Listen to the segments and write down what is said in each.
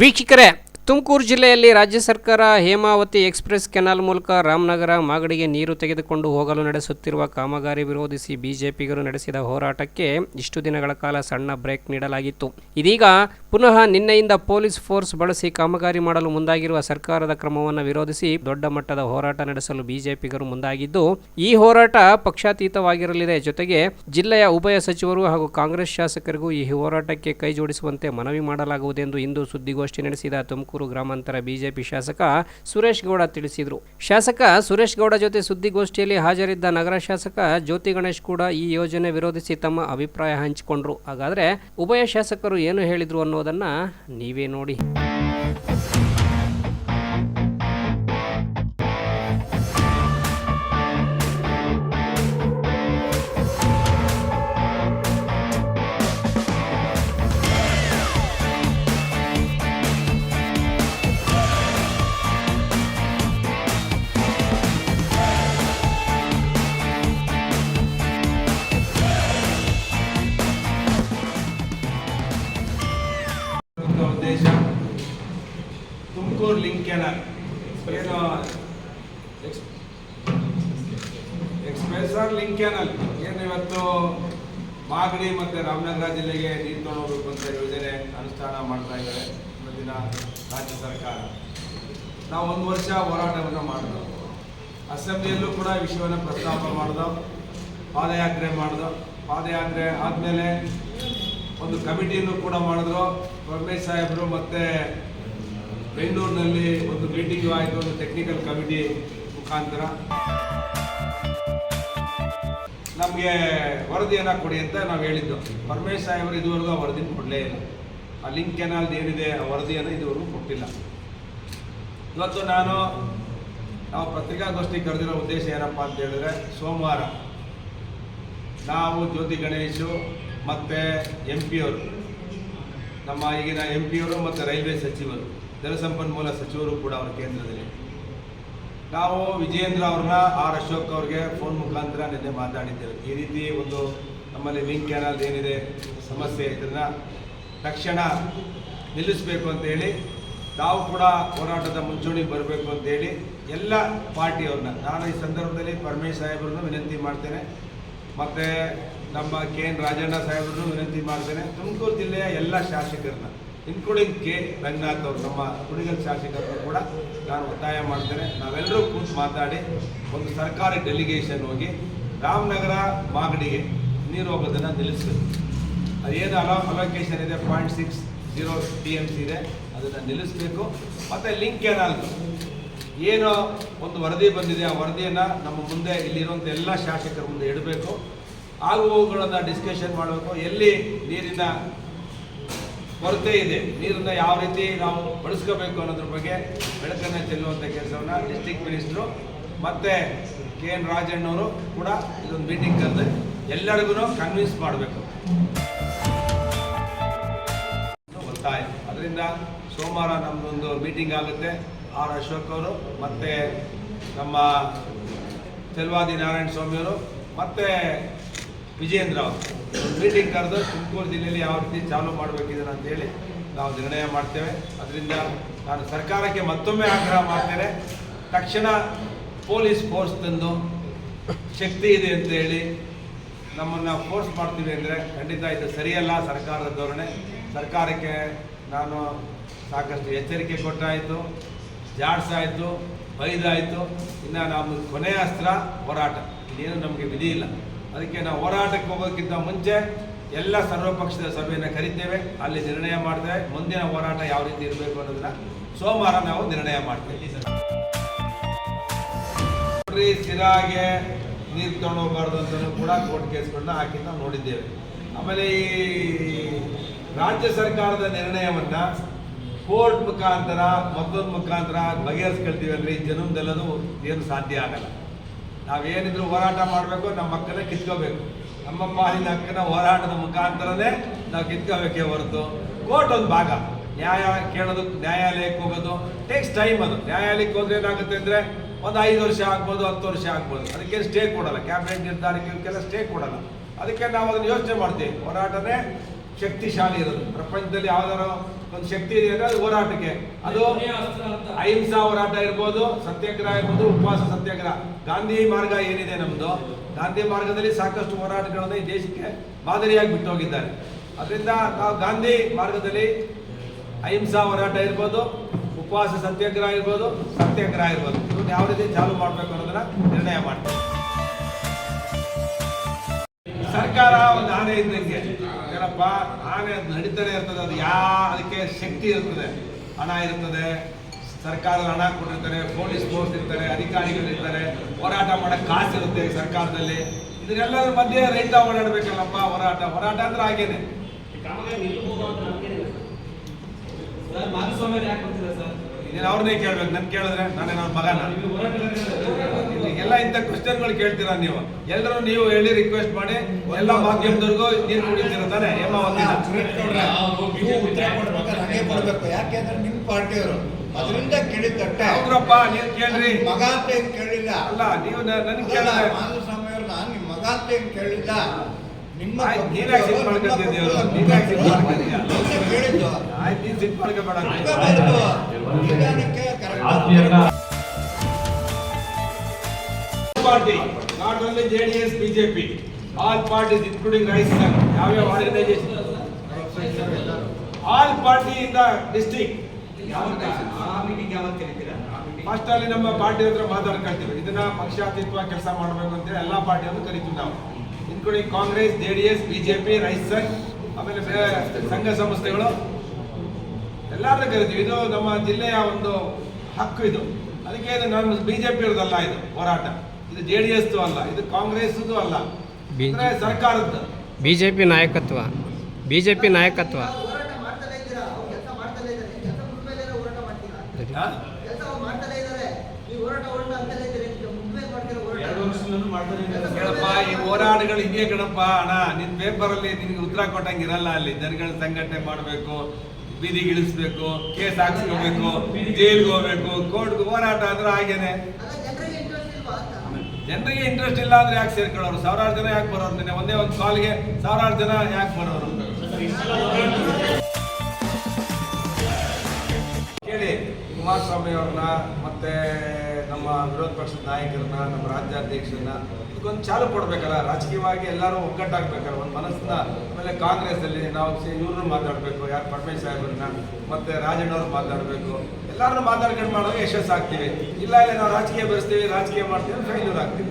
ವೀಕ್ಷಕರೇ, ತುಮಕೂರು ಜಿಲ್ಲೆಯಲ್ಲಿ ರಾಜ್ಯ ಸರ್ಕಾರ ಹೇಮಾವತಿ ಎಕ್ಸ್ಪ್ರೆಸ್ ಕೆನಾಲ್ ಮೂಲಕ ರಾಮನಗರ, ಮಾಗಡಿಗೆ ನೀರು ತೆಗೆದುಕೊಂಡು ಹೋಗಲು ನಡೆಸುತ್ತಿರುವ ಕಾಮಗಾರಿ ವಿರೋಧಿಸಿ ಬಿಜೆಪಿಗರು ನಡೆಸಿದ ಹೋರಾಟಕ್ಕೆ ಇಷ್ಟು ದಿನಗಳ ಕಾಲ ಸಣ್ಣ ಬ್ರೇಕ್ ನೀಡಲಾಗಿತ್ತು. ಇದೀಗ ಪುನಃ ನಿನ್ನೆಯಿಂದ ಪೊಲೀಸ್ ಫೋರ್ಸ್ ಬಳಸಿ ಕಾಮಗಾರಿ ಮಾಡಲು ಮುಂದಾಗಿರುವ ಸರ್ಕಾರದ ಕ್ರಮವನ್ನು ವಿರೋಧಿಸಿ ದೊಡ್ಡ ಮಟ್ಟದ ಹೋರಾಟ ನಡೆಸಲು ಬಿಜೆಪಿಗರು ಮುಂದಾಗಿದ್ದು, ಈ ಹೋರಾಟ ಪಕ್ಷಾತೀತವಾಗಿರಲಿದೆ. ಜೊತೆಗೆ ಜಿಲ್ಲೆಯ ಉಭಯ ಸಚಿವರು ಹಾಗೂ ಕಾಂಗ್ರೆಸ್ ಶಾಸಕರಿಗೂ ಈ ಹೋರಾಟಕ್ಕೆ ಕೈ ಜೋಡಿಸುವಂತೆ ಮನವಿ ಮಾಡಲಾಗುವುದೆಂದು ಇಂದು ಸುದ್ದಿಗೋಷ್ಠಿ ನಡೆಸಿದ ತುಮಕೂರು ಗ್ರಾಮಾಂತರ ಬಿಜೆಪಿ ಶಾಸಕ ಸುರೇಶ್ ಗೌಡ ತಿಳಿಸಿದರು. ಶಾಸಕ ಸುರೇಶ್ ಗೌಡ ಜೊತೆ ಸುದ್ದಿಗೋಷ್ಠಿಯಲ್ಲಿ ಹಾಜರಿದ್ದ ನಗರ ಶಾಸಕ ಜ್ಯೋತಿ ಗಣೇಶ್ ಕೂಡ ಈ ಯೋಜನೆ ವಿರೋಧಿಸಿ ತಮ್ಮ ಅಭಿಪ್ರಾಯ ಹಂಚಿಕೊಂಡರು. ಹಾಗಾದ್ರೆ ಉಭಯ ಶಾಸಕರು ಏನು ಹೇಳಿದ್ರು ಅನ್ನೋದನ್ನ ನೀವೇ ನೋಡಿ. ತುಮಕೂರು ಲಿಂಕ್ ಕ್ಯಾನಲ್ ಏನು ಎಕ್ಸ್ ಎಕ್ಸ್ಪ್ರೆಸರ್ ಲಿಂಕ್ ಕ್ಯಾನಲ್ ಏನು ಇವತ್ತು ಮಾಗಡಿ ಮತ್ತು ರಾಮನಗರ ಜಿಲ್ಲೆಗೆ ನೀರು ತಗೊಂಡೋಗ್ಬೇಕು ಅಂತ ಯೋಜನೆ ಅನುಷ್ಠಾನ ಮಾಡ್ತಾ ಇದ್ದಾರೆ ಇವತ್ತಿನ ರಾಜ್ಯ ಸರ್ಕಾರ. ನಾವು ಒಂದು ವರ್ಷ ಹೋರಾಟವನ್ನು ಮಾಡಿದೆವು ಅಸೆಂಬ್ಲಿಯಲ್ಲೂ ಕೂಡ ವಿಷಯವನ್ನು ಪ್ರಸ್ತಾಪ ಮಾಡಿದೆವು ಪಾದಯಾತ್ರೆ ಮಾಡಿದೆವು ಪಾದಯಾತ್ರೆ ಆದಮೇಲೆ ಒಂದು ಕಮಿಟಿಯನ್ನು ಕೂಡ ಮಾಡಿದ್ರು. ರಮೇಶ್ ಸಾಹೇಬರು ಮತ್ತೆ ಬೆಂಗಳೂರಿನಲ್ಲಿ ಒಂದು ಮೀಟಿಂಗ್ ಆಯಿತು, ಒಂದು ಟೆಕ್ನಿಕಲ್ ಕಮಿಟಿ ಮುಖಾಂತರ. ನಮಗೆ ವರದಿಯನ್ನು ಕೊಡಿ ಅಂತ ನಾವು ಹೇಳಿದ್ದು. ಪರಮೇಶ್ ಸಾಹೇಬರು ಇದುವರೆಗೂ ಆ ವರದಿನ ಕೊಡಲೇ ಇಲ್ಲ. ಆ ಲಿಂಕ್ ಕೆನಾಲ್ದು ಏನಿದೆ, ಆ ವರದಿಯನ್ನು ಇದುವರೆಗೂ ಕೊಟ್ಟಿಲ್ಲ. ಇವತ್ತು ನಾನು ನಾವು ಪತ್ರಿಕಾಗೋಷ್ಠಿ ಕರೆದಿರೋ ಉದ್ದೇಶ ಏನಪ್ಪ ಅಂತ ಹೇಳಿದ್ರೆ, ಸೋಮವಾರ ನಾವು ಜ್ಯೋತಿ ಗಣೇಶು ಮತ್ತು ಎಂ ಪಿಯವರು ನಮ್ಮ ಈಗಿನ ಎಂ ಪಿಯವರು ಮತ್ತು ರೈಲ್ವೆ ಸಚಿವರು ಜಲಸಂಪನ್ಮೂಲ ಸಚಿವರು ಕೂಡ ಅವರ ಕೇಂದ್ರದಲ್ಲಿ. ನಾವು ವಿಜಯೇಂದ್ರ ಅವ್ರನ್ನ ಆರ್ ಅಶೋಕ್ ಅವ್ರಿಗೆ ಫೋನ್ ಮುಖಾಂತರ ನಿನ್ನೆ ಮಾತಾಡಿದ್ದೇವೆ. ಈ ರೀತಿ ಒಂದು ನಮ್ಮಲ್ಲಿ ಲಿಂಕ್ ಕ್ಯಾನಲ್ ಏನಿದೆ, ಸಮಸ್ಯೆ ಇದನ್ನು ತಕ್ಷಣ ನಿಲ್ಲಿಸಬೇಕು ಅಂತೇಳಿ ನಾವು ಕೂಡ ಹೋರಾಟದ ಮುಂಚೂಣಿಗೆ ಬರಬೇಕು ಅಂತೇಳಿ ಎಲ್ಲ ಪಾರ್ಟಿಯವ್ರನ್ನ ನಾನು ಈ ಸಂದರ್ಭದಲ್ಲಿ ಪರಮೇಶ್ ಸಾಹೇಬ್ರನ್ನು ವಿನಂತಿ ಮಾಡ್ತೇನೆ, ಮತ್ತು ನಮ್ಮ ಕೆ ಎನ್ ರಾಜಣ್ಣ ಸಾಹೇಬ್ರನ್ನು ವಿನಂತಿ ಮಾಡ್ತೇನೆ, ತುಮಕೂರು ಜಿಲ್ಲೆಯ ಎಲ್ಲ ಶಾಸಕರನ್ನ. ಇನ್ಕ್ಲೂಡಿಂಗ್ ಕೆ ರಂಗನಾಥ್ ಅವರು, ನಮ್ಮ ಕುಣಿಗಲ್ ಶಾಸಕರು ಕೂಡ ನಾನು ಒತ್ತಾಯ ಮಾಡ್ತೇನೆ. ನಾವೆಲ್ಲರೂ ಕೂತು ಮಾತಾಡಿ ಒಂದು ಸರ್ಕಾರಿ ಡೆಲಿಗೇಷನ್ ಹೋಗಿ ರಾಮನಗರ ಮಾಗಡಿಗೆ ನೀರು ಹೋಗೋದನ್ನು ನಿಲ್ಲಿಸಬೇಕು. ಅದೇನು ಅಲೋ ಅಲೋಕೇಶನ್ ಇದೆ point six zero T M C ಇದೆ, ಅದನ್ನು ನಿಲ್ಲಿಸಬೇಕು. ಮತ್ತು ಲಿಂಕ್ ಕೆನಾಲ್ ಏನೋ ಒಂದು ವರದಿ ಬಂದಿದೆ, ಆ ವರದಿಯನ್ನು ನಮ್ಮ ಮುಂದೆ ಇಲ್ಲಿರುವಂಥ ಎಲ್ಲ ಶಾಸಕರ ಮುಂದೆ ಇಡಬೇಕು. ಆಗುವುಗಳನ್ನು ಡಿಸ್ಕಷನ್ ಮಾಡಬೇಕು. ಎಲ್ಲಿ ನೀರಿನ ಕೊರತೆ ಇದೆ. ನೀರನ್ನು ಯಾವ ರೀತಿ ನಾವು ಬಳಸ್ಕೋಬೇಕು ಅನ್ನೋದ್ರ ಬಗ್ಗೆ ಬೆಳಕನ್ನು ಚೆಲ್ಲುವಂಥ ಕೆಲಸವನ್ನು ಡಿಸ್ಟಿಕ್ ಮಿನಿಸ್ಟ್ರು ಮತ್ತು ಕೆ ಎನ್ ರಾಜಣ್ಣವರು ಕೂಡ ಇದೊಂದು ಮೀಟಿಂಗ್ ಕರೆದು ಎಲ್ಲರಿಗೂ ಕನ್ವಿನ್ಸ್ ಮಾಡಬೇಕು. ಒತ್ತಾಯ. ಅದರಿಂದ ಸೋಮವಾರ ನಮ್ಮದೊಂದು ಮೀಟಿಂಗ್ ಆಗುತ್ತೆ. ಆರ್. ಅಶೋಕ್ ಅವರು ಮತ್ತು ನಮ್ಮ ತೆಲ್ವಾದಿ ನಾರಾಯಣ ಸ್ವಾಮಿಯವರು ಮತ್ತು ವಿಜೇಂದ್ರ ಅವರು. ಮೀಟಿಂಗ್ ಕರೆದು ತುಮಕೂರು ಜಿಲ್ಲೆಯಲ್ಲಿ ಯಾವ ರೀತಿ ಚಾಲೂ ಮಾಡಬೇಕಿದೆ ಅಂತೇಳಿ ನಾವು ನಿರ್ಣಯ ಮಾಡ್ತೇವೆ. ಅದರಿಂದ ನಾನು ಸರ್ಕಾರಕ್ಕೆ ಮತ್ತೊಮ್ಮೆ ಆಗ್ರಹ ಮಾಡ್ತೇನೆ. ತಕ್ಷಣ ಪೊಲೀಸ್ ಫೋರ್ಸ್ ತಂದು ಶಕ್ತಿ ಇದೆ ಅಂತ ಹೇಳಿ ನಮ್ಮನ್ನು ಫೋರ್ಸ್ ಮಾಡ್ತೀವಿ ಅಂದರೆ ಖಂಡಿತ ಇದು ಸರಿಯಲ್ಲ ಸರ್ಕಾರದ ಧೋರಣೆ. ಸರ್ಕಾರಕ್ಕೆ ನಾನು ಸಾಕಷ್ಟು ಎಚ್ಚರಿಕೆ ಕೊಟ್ಟಾಯಿತು. ಜಾಡ್ಸಾಯಿತು, ಬೈದಾಯಿತು. ಇನ್ನು ನಮ್ಮ ಕೊನೆಯ ಅಸ್ತ್ರ ಹೋರಾಟ. ಇನ್ನೇನು ನಮಗೆ ವಿಧಿ ಇಲ್ಲ. ಅದಕ್ಕೆ ನಾವು ಹೋರಾಟಕ್ಕೆ ಹೋಗೋಕ್ಕಿಂತ ಮುಂಚೆ ಎಲ್ಲ ಸರ್ವಪಕ್ಷದ ಸಭೆಯನ್ನು ಕರಿತೇವೆ. ಅಲ್ಲಿ ನಿರ್ಣಯ ಮಾಡ್ತೇವೆ. ಮುಂದಿನ ಹೋರಾಟ ಯಾವ ರೀತಿ ಇರಬೇಕು ಅನ್ನೋದನ್ನ ಸೋಮವಾರ ನಾವು ನಿರ್ಣಯ ಮಾಡ್ತೇವೆ. ಸಿರಾಗೆ ನೀರು ತಗೊಂಡು ಹೋಗ್ಬಾರ್ದು ಅಂತಲೂ ಕೂಡ ಕೋರ್ಟ್ ಕೇಸ್ಗಳನ್ನ ಹಾಕಿ ನಾವು ನೋಡಿದ್ದೇವೆ. ಆಮೇಲೆ ಈ ರಾಜ್ಯ ಸರ್ಕಾರದ ನಿರ್ಣಯವನ್ನ ಕೋರ್ಟ್ ಮುಖಾಂತರ ಮತ್ತೊಂದು ಮುಖಾಂತರ ಬಗೆಹರಿಸ್ಕೊಳ್ತೀವಿ ಅಂದ್ರೆ ಈ ಜನ್ಮದಲ್ಲದು ಏನು ಸಾಧ್ಯ ಆಗಲ್ಲ. ನಾವೇನಿದ್ರು ಹೋರಾಟ ಮಾಡಬೇಕು, ನಮ್ಮ ಮಕ್ಕಳ ಕಿತ್ಕೋಬೇಕು. ನಮ್ಮ ಪಾಲಿನ ಹಕ್ಕನ ಹೋರಾಟದ ಮುಖಾಂತರನೇ ನಾವು ಕಿತ್ಕೋಬೇಕೇ ಹೊರತು ಕೋರ್ಟ್ ಒಂದು ಭಾಗ. ನ್ಯಾಯ ಕೇಳೋದು, ನ್ಯಾಯಾಲಯಕ್ಕೆ ಹೋಗೋದು ಟೇಕ್ಸ್ ಟೈಮ್ ಅದು. ನ್ಯಾಯಾಲಯಕ್ಕೆ ಹೋದ್ರೆ ಏನಾಗುತ್ತೆ ಅಂದರೆ ಒಂದು ಐದು ವರ್ಷ ಆಗ್ಬೋದು, ಹತ್ತು ವರ್ಷ ಆಗ್ಬೋದು. ಅದಕ್ಕೆ ಸ್ಟೇ ಕೊಡಲ್ಲ. ಕ್ಯಾಬಿನೆಟ್ ನಿರ್ಧಾರಕ್ಕೆ ಇವಕ್ಕೆಲ್ಲ ಸ್ಟೇ ಕೊಡಲ್ಲ. ಅದಕ್ಕೆ ನಾವು ಅದನ್ನು ಯೋಚನೆ ಮಾಡ್ತೀವಿ. ಹೋರಾಟನೇ ಶಕ್ತಿಶಾಲಿ ಇರೋದು. ಪ್ರಪಂಚದಲ್ಲಿ ಯಾವ್ದಾರು ಒಂದು ಶಕ್ತಿ ಇದೆ ಅಂದ್ರೆ ಅದು ಹೋರಾಟಕ್ಕೆ. ಅದು ಅಹಿಂಸಾ ಹೋರಾಟ ಇರ್ಬೋದು ಸತ್ಯಾಗ್ರಹ ಇರ್ಬೋದು ಉಪವಾಸ ಸತ್ಯಾಗ್ರಹ. ಗಾಂಧಿ ಮಾರ್ಗ ಏನಿದೆ ನಮ್ದು? ಗಾಂಧಿ ಮಾರ್ಗದಲ್ಲಿ ಸಾಕಷ್ಟು ಹೋರಾಟಗಳನ್ನು ಈ ದೇಶಕ್ಕೆ ಮಾದರಿಯಾಗಿ ಬಿಟ್ಟು ಹೋಗಿದ್ದಾರೆ ಅದರಿಂದ ನಾವು ಗಾಂಧಿ ಮಾರ್ಗದಲ್ಲಿ ಅಹಿಂಸಾ ಹೋರಾಟ ಇರ್ಬೋದು ಉಪವಾಸ ಸತ್ಯಾಗ್ರಹ ಇರ್ಬೋದು ಸತ್ಯಾಗ್ರಹ ಇರ್ಬೋದು. ಇವನ್ನ ಯಾವ ರೀತಿ ಚಾಲು ಮಾಡಬೇಕು ಅನ್ನೋದನ್ನ ನಿರ್ಣಯ ಮಾಡ್ತೀವಿ. ಸರ್ಕಾರ ಒಂದು ಆನೆ ಇದ್ದಂಗೆ. ಏನಪ್ಪ? ಆನೆ ಅದು ನಡೀತಾನೆ ಇರ್ತದೆ. ಅದು ಯಾ ಅದಕ್ಕೆ ಶಕ್ತಿ ಇರ್ತದೆ. ಹಣ ಇರ್ತದೆ. ಸರ್ಕಾರದ ಹಣ ಕೊಟ್ಟಿರ್ತಾರೆ ಪೊಲೀಸ್ ಫೋರ್ಸ್ ಇರ್ತಾರೆ ಅಧಿಕಾರಿಗಳು ಇರ್ತಾರೆ. ಹೋರಾಟ ಮಾಡಕ್ ಕಾಸು ಇರುತ್ತೆ ಸರ್ಕಾರದಲ್ಲಿ. ಇದನ್ನೆಲ್ಲರ ಮಧ್ಯೆ ರೈತ ಓಡಾಡಬೇಕಲ್ಲಪ್ಪ ಹೋರಾಟ. ಹೋರಾಟ ಅಂದ್ರೆ ಹಾಗೇನೆ. ಇದನ್ನ ಅವ್ರನ್ನೇ ಕೇಳ್ಬೇಕು. ನನ್ ಕೇಳಿದ್ರೆ ನಾನೇ ನನ್ನ ಮಗನ. ಎಲ್ಲ ಇಂಥ ಕ್ವಶನ್ಗಳು ಕೇಳ್ತೀರಾ ನೀವು? ಎಲ್ಲರೂ ನೀವು ಹೇಳಿ ರಿಕ್ವೆಸ್ಟ್ ಮಾಡಿ, ಎಲ್ಲ ಮಾಧ್ಯಮದವ್ರಿಗೂ ನೀರು ಕುಡಿತೀರ ತಾನೆ? ಹೇಮ ನೀವು ಉತ್ತರ ಕೊಡ್ಬೇಕಾದ್ರೆ ಹಂಗೆ ಯಾಕೆ ಯಾಕೆಂದ್ರೆ ನಿಮ್ ಪಾರ್ಟಿಯವರು ಅದರಿಂದ ಕೇಳಿದ್ದಟ್ಟೆ ಹೌದ್ರಪ್ಪ, ನೀವು ಕೇಳ್ರಿ. ಮಗ ಅಂತ ಏನು ಕೇಳಿಲ್ಲ ಅಲ್ಲ, ನೀವು ನನ್ ಕೇಳ ಕೇಳಿದ್ರೆ ಮಾಧುಸ್ವಾಮಿ ಅವ್ರು ನಾನು ನಿಮ್ ಮಗ ಅಂತ ಏನ್ ಕೇಳಿಲ್ಲ ನಿಮ್ಮ ಯಾಕೆ ಸಿಟ್ಟು ಮಾಡ್ಕೊಂತಿದ್ಯ? ಅಂತ ಕೇಳಿದ್ದು ಆಯ್ತು ನೀನ್ ಸಿಟ್ ಮಾಡ್ಕೋಬೇಡ. Party not only J D S BJP, all parties including rice ಯಾವ್ಯಾವ organisation all party in the district first ಅಲ್ಲಿ ನಮ್ಮ ಪಾರ್ಟಿ ಹತ್ರ ಮಾತಾಡ್ಕೊಳ್ತೀವಿ ಇದನ್ನ ಪಕ್ಷಾತೀತವ ಕೆಲಸ ಮಾಡಬೇಕು ಅಂತೇಳಿ ಎಲ್ಲಾ ಪಾರ್ಟಿಯನ್ನು ಕರಿತೀವಿ ನಾವು. Including Congress J D S BJP, rice ಸಂಘ್ ಆಮೇಲೆ ಸಂಘ ಸಂಸ್ಥೆಗಳು. ಎಲ್ಲಾರನ್ನೂ ಕರಿತೀವಿ. ಇದು ನಮ್ಮ ಜಿಲ್ಲೆಯ ಒಂದು ಹಕ್ಕು ಇದು. ಅದಕ್ಕೆ ಇದು ಜೆ ಬಿಜೆಪಿ ಇರೋದಲ್ಲ ಇದು ಹೋರಾಟ. ಇದು ಜೆ ಡಿ ಎಸ್ ಅಲ್ಲ ಇದು ಕಾಂಗ್ರೆಸ್ದು ಅಲ್ಲ. ಬಿ- ಅಂದ್ರೆ ಸರ್ಕಾರದ್ದು. ಬಿಜೆಪಿ ನಾಯಕತ್ವ ಬಿಜೆಪಿ ನಾಯಕತ್ವ. ಹೇಳಪ್ಪ ಈ ಹೋರಾಟಗಳು ಹಿಂಗೆ ಕಣಪ್ಪ? ಅಣ್ಣ ನಿನ್ ಪೇಪರ್ ಅಲ್ಲಿ ನಿನ್ಗೆ ಉತ್ತರ ಕೊಟ್ಟಂಗೆ ಇರಲ್ಲ ಅಲ್ಲಿ. ಜನಗಳ ಸಂಘಟನೆ ಮಾಡಬೇಕು ಬೀದಿಗೆ ಇಳಿಸ್ಬೇಕು ಕೇಸ್ ಹಾಕ್ಸ್ಕೋಬೇಕು ಜೈಲ್ಗೆ ಹೋಗ್ಬೇಕು ಕೋರ್ಟ್ಗೆ ಹೋರಾಟ ಆದ್ರೂ ಹಾಗೇನೆ. ಜನರಿಗೆ ಇಂಟ್ರೆಸ್ಟ್ ಇಲ್ಲ ಅಂದ್ರೆ ಯಾಕೆ ಸೇರ್ಕೊಳ್ಳೋರು? ಸಾವಿರಾರು ಜನ ಯಾಕೆ ಬರೋರು? ನಿನ್ನೆ ಒಂದೇ ಒಂದು ಕಾಲ್ಗೆ ಸಾವಿರಾರು ಜನ ಯಾಕೆ ಬರೋರು? ಕೇಳಿ, ಕುಮಾರಸ್ವಾಮಿ ಅವ್ರನ್ನ ಮತ್ತೆ ನಮ್ಮ ವಿರೋಧ ಪಕ್ಷದ ನಾಯಕರನ್ನ, ನಮ್ಮ ರಾಜ್ಯಾಧ್ಯಕ್ಷರನ್ನ ಇದಕ್ಕೊಂದು ಚಾಲು ಕೊಡ್ಬೇಕಲ್ಲ? ರಾಜಕೀಯವಾಗಿ ಎಲ್ಲರೂ ಒಗ್ಗಟ್ಟಾಗ್ಬೇಕಲ್ಲ? ಒಂದು ಮನಸ್ಸನ್ನ ಆಮೇಲೆ ಕಾಂಗ್ರೆಸ್ ಅಲ್ಲಿ ನಾವು ಇವ್ರನ್ನ ಮಾತಾಡ್ಬೇಕು, ಯಾರು ಪರಮೇಶ್ ಸಾಹೇಬ್ರನ್ನ ಮತ್ತೆ ರಾಜಣ್ಣವ್ರು ಮಾತಾಡ್ಬೇಕು. ಎಲ್ಲಾರನ್ನು ಮಾತಾಡ್ಕೊಂಡು ಮಾಡುವಾಗ ಯಶಸ್ಸು ಆಗ್ತೀವಿ. ಇಲ್ಲ ಇಲ್ಲ ನಾವು ರಾಜಕೀಯ ಬೆಳೆಸ್ತೀವಿ ರಾಜಕೀಯ ಮಾಡ್ತೀವಿ ಫೇಲ್ಯೂರ್ ಆಗ್ತೀವಿ.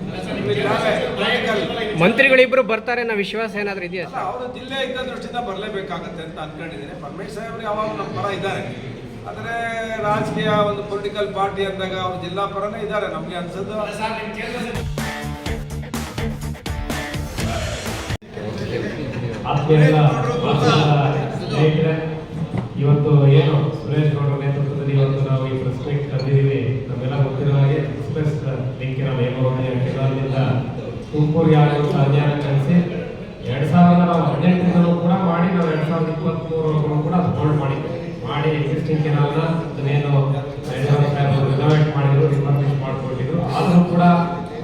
ಮಂತ್ರಿಗಳಿಬ್ರು ಬರ್ತಾರೆ ನಾವು ವಿಶ್ವಾಸ ಏನಾದ್ರೂ ಇದೆಯಾ ಅವರು ಜಿಲ್ಲೆ ಇದ್ದ ದೃಷ್ಟಿಯಿಂದ ಬರಲೇಬೇಕಾಗತ್ತೆ ಅಂತ ಅನ್ಕೊಂಡಿದ್ದೀನಿ. ಪರಮೇಶ್ ಸಾಹೇಬ್ರು ಯಾವಾಗ ನಮ್ಮ ಪರ ಇದ್ದಾರೆ. ಆದರೆ ರಾಜಕೀಯ ಒಂದು ಪೊಲಿಟಿಕಲ್ ಪಾರ್ಟಿ ಅಂದಾಗ ಅವರು ಜಿಲ್ಲಾ ಪರನೇ ಇದ್ದಾರೆ ನಮಗೆ ಅನ್ಸೋದು. ಇವತ್ತು ಏನು ಸುರೇಶ್ ಗೌಡರ ನೇತೃತ್ವದಲ್ಲಿ ಇವತ್ತು ನಾವು ತಂದಿದ್ದೀವಿ ನಮ್ಮೆಲ್ಲ ಗೊತ್ತಿರೋ ಹಾಗೆ ಎಕ್ಸ್ಪ್ರೆಸ್ ಲಿಂಕಿನ ನೇಮವಣೆಯ ಕೆಳಗಿನಿಂದ ತುಮಕೂರಿಗೆ ಆಗುವಂಥ ಅಧ್ಯಯನ ಕಳಿಸಿ ಎರಡ್ ಸಾವಿರದ ನಾವು ಹದಿನೆಂಟರಿಂದಲೂ ಕೂಡ ಮಾಡಿ, ನಾವು ಎರಡ್ ಸಾವಿರದ ಇಪ್ಪತ್ತ್ಮೂರವರೆಗೂ ಕೂಡ ಹೋಲ್ಡ್ ಮಾಡಿ ಮಾಡಿ ಎಕ್ಸಿಸ್ಟಿಂಗ್ ಕೆನಾಲ್ನ ಅದನ್ನೇನು ರಿನೋವೇಟ್ ಮಾಡಿದ್ರು ರಿಫರ್ಮಿಶ್ ಮಾಡಿಕೊಟ್ಟಿದ್ರು ಆದರೂ ಕೂಡ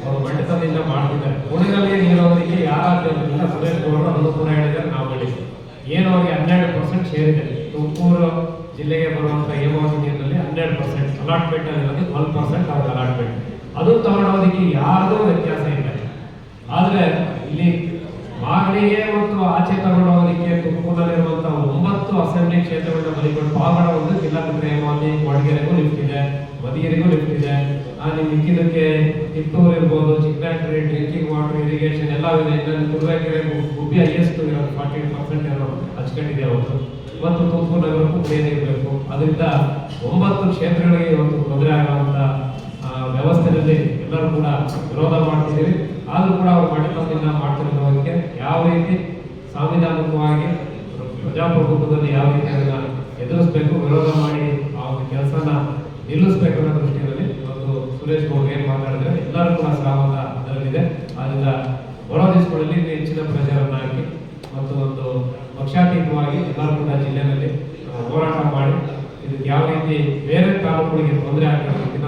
ಅವರು ಮಂಡಿತದಿಂದ ಮಾಡ್ತಿದ್ದಾರೆ. ಊರಿನಲ್ಲಿ ನೀರಾವರಿಗೆ ಯಾರಾದ್ರೂ ಸುರೇಶ್ ಗೌಡರು ಅದನ್ನು ಕೂಡ ಹೇಳಿದ್ದಾರೆ, ನಾವು ಮಾಡಿದ್ವಿ ಏನು ಅವರಿಗೆ ಹನ್ನೆರಡು ಪರ್ಸೆಂಟ್ ಶೇರ್ ಇದೆ. ತುಮಕೂರು ಜಿಲ್ಲೆಗೆ ಬರುವಂತ ಹೇಮಾವತಿ ನೀರಿನಲ್ಲಿ ಹನ್ನೆರಡು ಪರ್ಸೆಂಟ್ ಅಲಾಟ್ಮೆಂಟ್ ಆಗಿರೋದು ಟ್ವೆಲ್ ಪರ್ಸೆಂಟ್ ಅವ್ರಿಗೆ ಅಲಾಟ್ಮೆಂಟ್ ಅದು ತಗೊಳ್ಳೋದಕ್ಕೆ ಯಾರ್ದೂ ವ್ಯತ್ಯಾಸ ಇಲ್ಲ. ಆದರೆ ಇಲ್ಲಿ ಮಾಗಡಿಗೆ ಮತ್ತು ಆಚೆ ತಗೊಂಡೋಗೋದಕ್ಕೆ ತುಮಕೂರಲ್ಲಿರುವಂತಹ ಒಂಬತ್ತು ಅಸೆಂಬ್ಲಿ ಕ್ಷೇತ್ರಗಳನ್ನ ಬಲಿಕೊಂಡು ಪಾಗಡ ಒಂದು ಜಿಲ್ಲಾ ಹೇಮಾವತಿ ಕೊಡಗೆರೆಗೂ ಲಿಫ್ಟ್ ಇದೆ ಮದಿಗೆರೆಗೂ ಲಿಫ್ಟ್ ಇದೆ. ನಿಮ್ ಮಿಕ್ಕಿದಕ್ಕೆ ಕಿತ್ತೂರು ಇರ್ಬೋದು ಚಿಕ್ಕನಾಟರಿ ಡ್ರಿಂಕಿಂಗ್ ವಾಟರ್ ಇರಿಗೇಷನ್ ಎಲ್ಲ ಇದೆ. ಇನ್ನೊಂದು ತುರುವೇಕೆರೆ ಗುಬ್ಬಿ ಹೈಯೆಸ್ಟ್ ಇರೋದು ಫಾರ್ಟಿ ಪರ್ಸೆಂಟ್ ಏನೋ ಹಚ್ಕೊಂಡಿದೆ ಅವತ್ತು. ಇವತ್ತು ತುಮಕೂರು ನಗರಕ್ಕೂ ಬೇರೆ ಇರಬೇಕು ಅದರಿಂದ ಒಂಬತ್ತು ಕ್ಷೇತ್ರಗಳಿಗೆ ಇವತ್ತು ತೊಂದರೆ ಆಗುವಂತ ಆ, ವ್ಯವಸ್ಥೆಯಲ್ಲಿ ಎಲ್ಲರೂ ಕೂಡ ವಿರೋಧ ಮಾಡ್ತಿದ್ದೀವಿ. ಆದರೂ ಕೂಡ ಅವರು ಮಂಡಪದಿಂದ ಮಾಡ್ತಿರೋದಕ್ಕೆ ಯಾವ ರೀತಿ ಸಾಂವಿಧಾನಿಕವಾಗಿ ಪ್ರಜಾಪ್ರಭುತ್ವದಲ್ಲಿ ಯಾವ ರೀತಿ ಅದನ್ನು ಎದುರಿಸಬೇಕು ವಿರೋಧ ಮಾಡಿ ಆ ಒಂದು ಕೆಲಸನ ನಿಲ್ಲಿಸಬೇಕು ಅನ್ನೋ ದೃಷ್ಟಿಯಲ್ಲಿ ಇವತ್ತು ಸುರೇಶ್ ಗೌಡ್ ಏನು ಮಾತಾಡಿದ್ರೆ ಎಲ್ಲರೂ ಕೂಡ ಸಹಮತ ಅದರಲ್ಲಿದೆ. ಆದ್ದರಿಂದ ಹೊರ ದಿವಸಗಳಲ್ಲಿ ಇನ್ನೂ ಹೆಚ್ಚಿನ ಪ್ರಚಾರವನ್ನು ಹಾಕಿ ಮತ್ತು ಒಂದು ಪಕ್ಷಾತೀತವಾಗಿ ಎಲ್ಲರೂ ಕೂಡ ಜಿಲ್ಲೆಯಲ್ಲಿ ಹೋರಾಟ ಮಾಡಿ ಇದಕ್ಕೆ ಯಾವ ರೀತಿ ಬೇರೆ ತಾಲೂಕುಗಳಿಗೆ ತೊಂದರೆ ಆಗಿರೋ